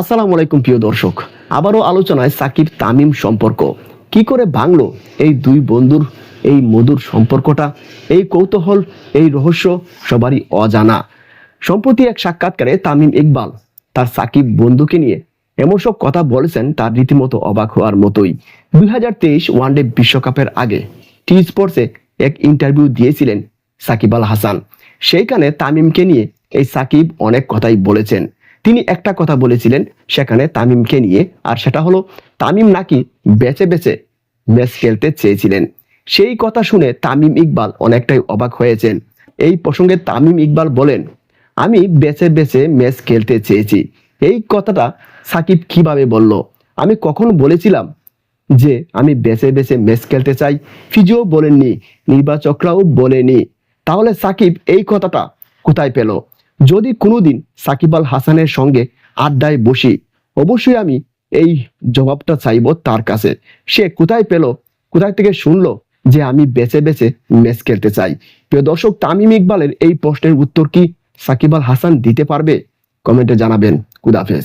আসসালামু আলাইকুম, প্রিয় দর্শক। আবারও আলোচনায় সাকিব তামিম সম্পর্ক। কি করে ভাঙলো এই দুই বন্ধুর এই মধুর সম্পর্কটা? এই কৌতূহল, এই রহস্য সবারই অজানা। সম্প্রতি এক সাক্ষাৎকারে তামিম ইকবাল তার সাকিব বন্ধুকে নিয়ে এমন সব কথা বলেছেন তার রীতিমতো অবাক হওয়ার মতোই। দুই হাজার তেইশ ওয়ানডে বিশ্বকাপের আগে টি স্পোর্টসে এক ইন্টারভিউ দিয়েছিলেন সাকিব আল হাসান। সেইখানে তামিমকে নিয়ে এই সাকিব অনেক কথাই বলেছেন। তিনি একটা কথা বলেছিলেন সেখানে তামিমকে নিয়ে, আর সেটা হলো, তামিম নাকি বেছে বেছে ম্যাচ খেলতে চেয়েছিলেন। সেই কথা শুনে তামিম ইকবাল অনেকটাই অবাক হয়েছেন। এই প্রসঙ্গে তামিম ইকবাল বলেন, আমি বেছে বেছে ম্যাচ খেলতে চেয়েছি। এই কথাটা সাকিব কীভাবে বলল? আমি কখন বলেছিলাম যে আমি বেছে বেছে ম্যাচ খেলতে চাই? ফিজিও বলেননি, নির্বাচকরাও বলেনি। তাহলে সাকিব এই কথাটা কোথায় পেল? যদি কোনোদিন সাকিব আল হাসানের সঙ্গে আড্ডায় বসি, অবশ্যই আমি এই জবাবটা চাইব তার কাছে। সে কোথায় পেল, কোথায় থেকে শুনলো যে আমি বেছে বেছে ম্যাচ খেলতে চাই? প্রিয় দর্শক, তামিম ইকবালের এই প্রশ্নের উত্তর কি সাকিব আল হাসান দিতে পারবে? কমেন্টে জানাবেন। কুদাফেজ